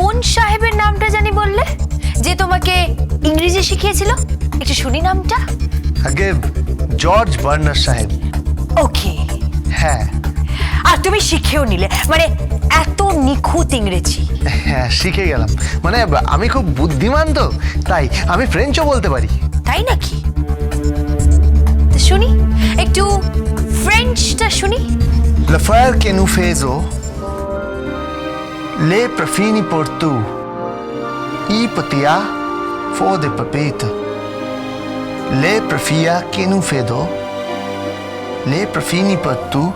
কোন সাহেবের নামটা জানি বললে? যে তোমাকে ইংরেজি শিখিয়েছিল? একটু শুনি নামটা। আগে জর্জ বার্নার সাহেব। ওকে। হ্যাঁ। আর তুমি শিখেও নিলে। মানে এত নিখুঁত ইংরেজি। হ্যাঁ শিখে গেলাম। মানে আমি খুব বুদ্ধিমান তো তাই আমি ফ্রেঞ্চও বলতে পারি। তাই নাকি? শুনি। একটু ফ্রেঞ্চটা শুনি। L'affaire che nous Le prefini por tu, y patia fo de papete, Le prefia che non fedo, le prefini per tu,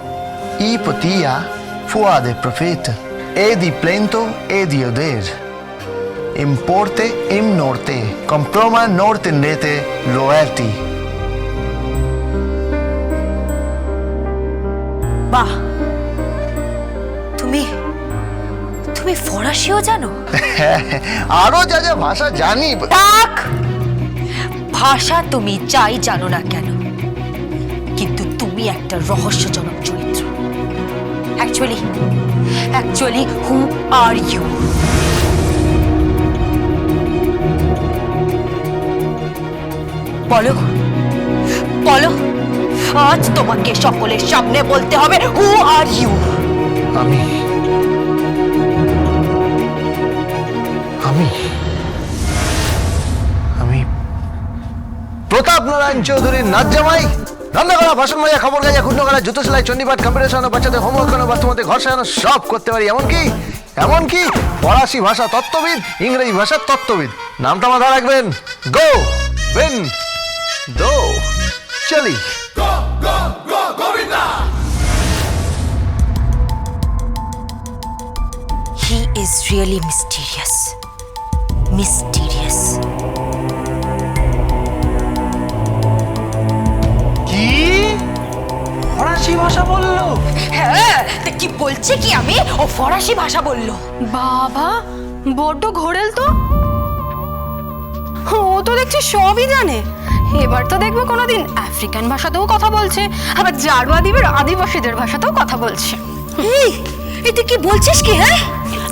y patia fo de profeta. E di plento e di oder. Em porte em norte, comproma norte nete loerti. Bah, to me. তুমি ফরাসিও জানো? আরও যা যা ভাষা জানি। থাক! ভাষা তুমি যাই জানো না কেন কিন্তু তুমি একটা রহস্যজনক চরিত্র। Actually actually who are you বলো বলো আজ তোমাকে সকলের সামনে বলতে হবে হু আর ইউ আমি আমি আমি প্রতাপ নারায়ণ চৌধুরীর নাচ জামাই। রান্না করা বাসন মাজা খবর গাজা ক্ষুণ্ণ করা জুতো সেলাই চণ্ডীপাঠ কম্পিউটার চালানো বাচ্চাদের হোমওয়ার্ক করানো বাথরুমতে ঘর সাজানো সব করতে পারি। এমনকি এমনকি ফরাসি ভাষা তত্ত্ববিদ ইংরেজি ভাষার তত্ত্ববিদ। নামটা মাথা রাখবেন। গো বেন দো চলি। He is really mysterious mysterious কি? ফরাসি ভাষা বলল? হ্যাঁ তা কি বলছে কি আমি? ও ফরাসি ভাষা বলল। বাবা বড্ড ঘোরেল তো। ও তো দেখছি সবই জানে। এবার তো দেখব কোনোদিন আফ্রিকান ভাষাতেও কথা বলছে আবার জারোয়া দ্বীপের আদিবাসীদের ভাষাতেও কথা বলছে। এই তুই কি বলছিস কি হ্যাঁ?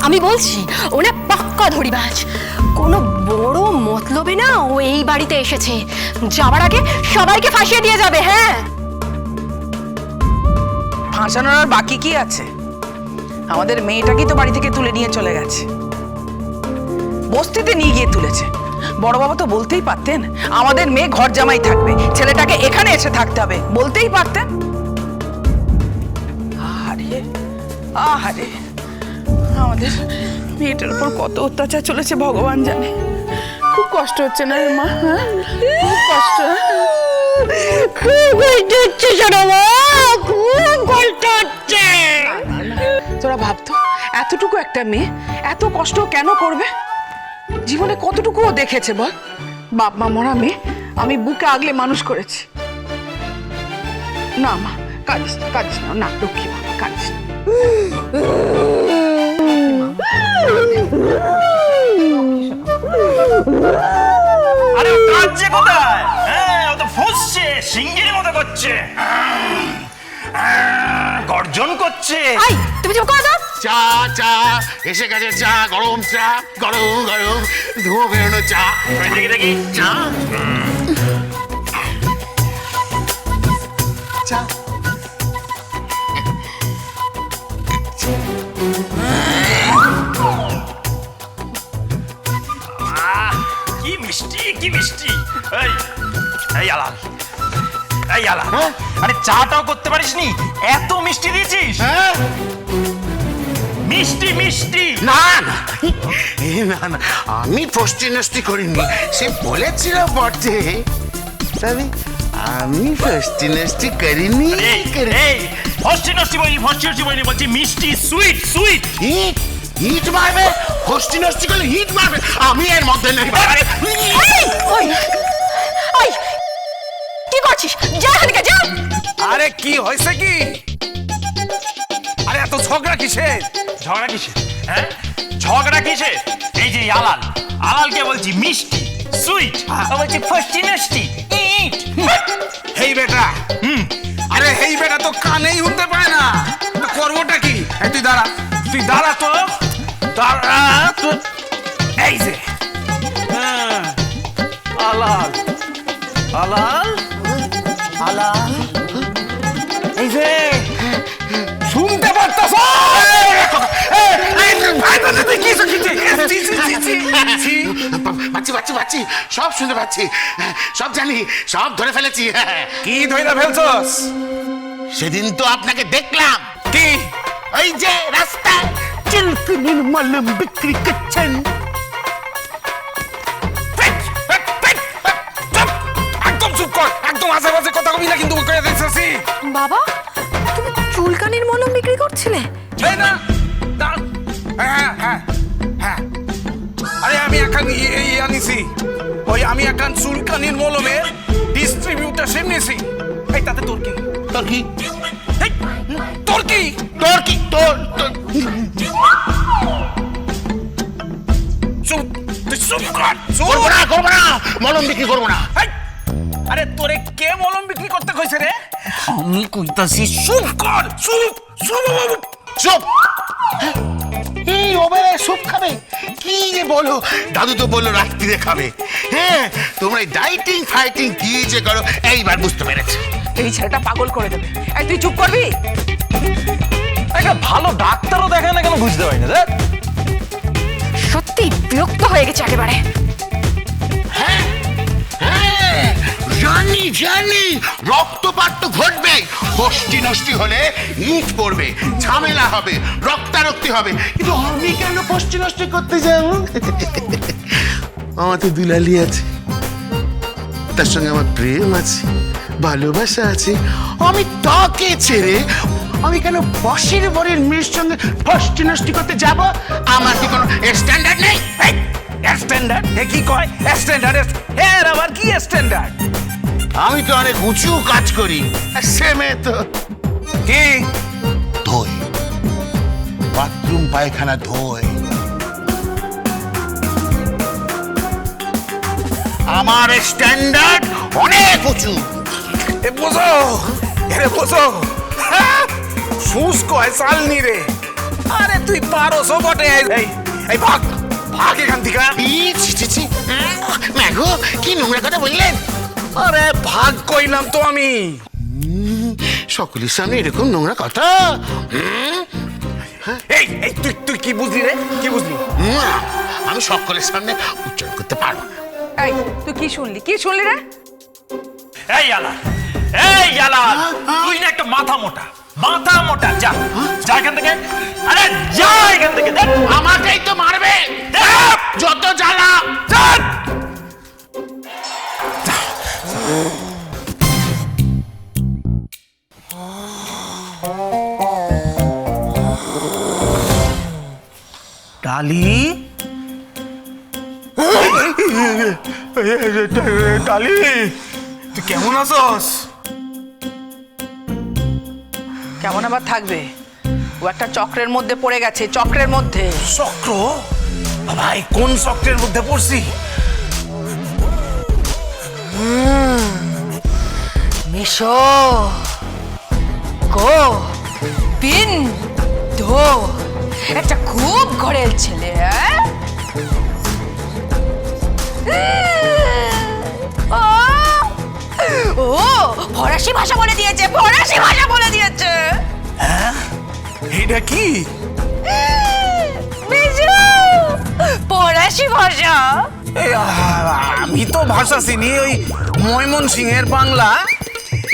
আমি বলছি ও না পাক্কা ধরিবাজ। কোনো বড় মতলবে না ও এই বাড়িতে এসেছে। যাবার আগে সবাইকে ফাঁসিয়ে দিয়ে যাবে হ্যাঁ? ফাঁসানোর আর বাকি কি আছে? আমাদের মেয়েটাকেই তো বাড়ি থেকে তুলে নিয়ে চলে গেছে? বস্তিতে নিয়ে গিয়ে তুলেছে। বড় বাবা তো বলতেই পারতেন, আমাদের মেয়ে ঘর জামাই থাকবে, ছেলেটাকে এখানে এসে থাকতে হবে, বলতেই পারতেন। আহারে আহারে, আমাদের মেয়েটার উপর কত অত্যাচার চলেছে ভগবান জানে। খুব কষ্ট হচ্ছে না মা হ্যাঁ? খুব কষ্ট। খুব কষ্ট হচ্ছে সোনামা খুব কষ্ট হচ্ছে। তোরা ভাবতো এতটুকু একটা মেয়ে এত কষ্ট কেন করবে? জীবনে কতটুকু ও দেখেছে বল? বাপ মা মরা মেয়ে আমি বুকে আগলে মানুষ করেছি। না মা কাঁদিস না, কাঁদিস না না লক্ষ্মী মা কাঁদিস না। কোথায় হ্যাঁ ও তো ফুসছে সিঙ্গির মতো করছে গর্জন করছে আই তুমি চুপ করে চা চা এসে গেছে চা গরম চা গরম গরম ধোঁয়া বেরোনো চা দেখি দেখি চা চা কি মিষ্টি? এই এই আলাল এই আলাল। আরে চাটাও করতে পারিস নি এত মিষ্টি দিয়েছিস? হ্যাঁ? মিষ্টি মিষ্টি। না না না না আমি ফষ্টি নষ্টি করিনি। সে বলেছিল বটে। তবে আমি ফষ্টি নষ্টি করিনি এই ফষ্টি নষ্টি বইনি ফষ্টি নষ্টি বইনি বলছি মিষ্টি সুইট সুইট। হিট হিট মারবে? ফষ্টি নষ্টি করলে হিট মারবে। আমি এর মধ্যে নেই। আরে এই, ওই ওই কি করছিস? যা যা। আরে কি হয়েছে কি? আরে এত ঝগড়া কিসের ঝগড়া কিসের হ্যাঁ? ঝগড়া কিসের এই যে আলাল। আলালকে বলছি মিষ্টি সুইট ও বলছি ফষ্টি নষ্টি ইট। হেই বেটা হুম? আরে হেই বেটা তো কানেই উঠতে পারে না। তো করবোটা কি? তুই দাঁড়া তুই দাঁড়া তো। তার এই যে। হ্যাঁ, আলাল আলাল আলাল এই যে। শুনতে পারতাছ বাচ্চি বাচ্চি বাচ্চি সব শুনতে পাচ্ছি। সব জানি সব ধরে ফেলেছি। কি ধইরা ফেলছস? সেদিন তো আপনাকে দেখলাম। কি? ওই যে রাস্তায়। চিলকুনির মলম বিক্রি করছেন! একদম চুপ কর একদম বাজে কথা কবি না কিন্তু কয়ে দিতেছি বাবা তুমি চুলকানির মলম বিক্রি করছিলে? এই না না হ্যাঁ হ্যাঁ হ্যাঁ আরে আমি এখন ই- ই- ইয়ে আনিছি। ওই আমি এখন চুলকানির মলমের ডিস্ট্রিবিউটারশিপ এই তাতে তোর কি? তোর কি? এই, তোর কি? তোর কি? তোর চুপ চুপ কর। করব না করব না। মলম বিক্রি করব না! আরে তোরে কে মলম বিক্রি করতে কইছে রে? আমি কইতাছি চুপ কর চুপ চুপ। চুপ। এই ওবে সুপ খাবে? কি যে বলো? দাদু তো বলল রাত্রিরে খাবে। হ্যাঁ তোমরা ডাইটিং ফাইটিং কি যে করো এইবার বুঝতে পেরেছি। এই ছেলেটা পাগল করে দেবে। এই তুই চুপ করবি? একটা ভালো ডাক্তারও দেখায় না কেন বুঝতে পারি না দেখ সত্যি বিরক্ত হয়ে গেছে একেবারে। জানি জানি। রক্তপাত তো ঘটবে হস্তি নষ্টি হলে ইট পড়বে, ঝামেলা হবে, রক্তারক্তি হবে। কিন্তু আমি কেন হস্তি নষ্টি করতে যাব? আমার তো দুলালি আছে। তার সঙ্গে আমার প্রেম আছে, ভালোবাসা আছে। আমি তাকে ছেড়ে আমি কেন বসের বরের মেয়ের সঙ্গে হস্তি নষ্টি করতে যাব? আমার কি কোনো স্ট্যান্ডার্ড নেই? স্ট্যান্ডার্ড এ কি কয়? স্ট্যান্ডার্ড এর আবার কি স্ট্যান্ডার্ড আমি তো অনেক উঁচু কাজ করি। সে মেয়ে তো কি? ধোয় বাথরুম পায়খানা ধোয় আমার স্ট্যান্ডার্ড অনেক উঁচু। এ বোঝো এরে বোঝো। হ্যাঁ? সুস কয় চালনি রে আরে তুই পারোসও বটে। এই এই ভাগ। ভাগ এখান থেকে। ই, ছি, ছি, ছি। ম্যাগো কি নোংরা কথা বললেন? আরে ভাগ কইলাম তো আমি। সকলের সামনে এরকম নোংরা কথা। এই এই তুই তুই কি বুঝলি রে? কি বুঝলি? আমি সকলের সামনে উচ্চারণ করতে পারব না। এই তুই কি শুনলি? কি শুনলি রে? এই আলা এই আলা তুই না একটা মাথা মোটা মাথা মোটা যা যা এখান থেকে। আরে যা এখান থেকে দেখ। আমাকেই তো যত জ্বালা ডালি? ডালি তুই কেমন আছস? কেমন আবার থাকবে? ও একটা চক্রের মধ্যে পড়ে গেছে চক্রের মধ্যে। চক্র? ভাই কোন চক্রের মধ্যে পড়ছি? মিশো। গো পিন ধো। একটা খুব ঘরের ছেলে হ্যাঁ? ও। ও ফরাসি ভাষা বলে দিয়েছে ফরাসি ভাষা বলে দিয়েছে। এটা কি? ফরাসি ভাষা এই, আ- আমি তো ভাষা চিনি ওই ময়মন সিংহের বাংলা।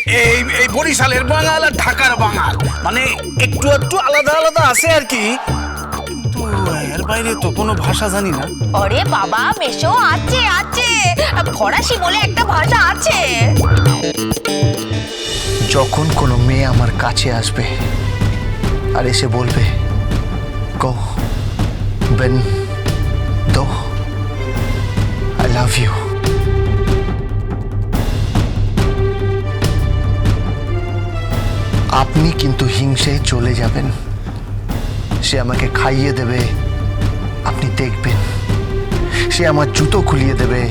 এই এই বরিশালের বাঙাল আর ঢাকার বাঙাল। মানে একটু একটু আলাদা আলাদা আছে আর কি। কিন্তু এর বাইরে তো কোনো ভাষা জানি না। আরে বাবা মেশো আছে আছে। ফরাসি বলে একটা ভাষা আছে। যখন কোনো মেয়ে আমার কাছে আসবে আর এসে বলবে গো বেন লাভ ইউ আপনি কিন্তু হিংসে চলে যাবেন। সে আমাকে খাইয়ে দেবে। আপনি দেখবেন। সে আমার জুতো খুলিয়ে দেবে।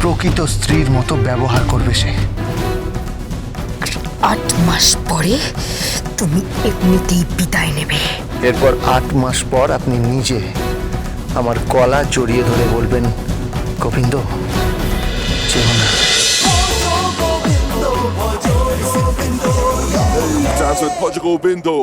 প্রকৃত স্ত্রীর মতো ব্যবহার করবে সে। আট মাস পরে তুমি এমনিতেই বিদায় নেবে। এরপর আট মাস পর আপনি নিজে আমার গলা জড়িয়ে ধরে বলবেন গোবিন্দ যেও না Dance with Portugal Bindo.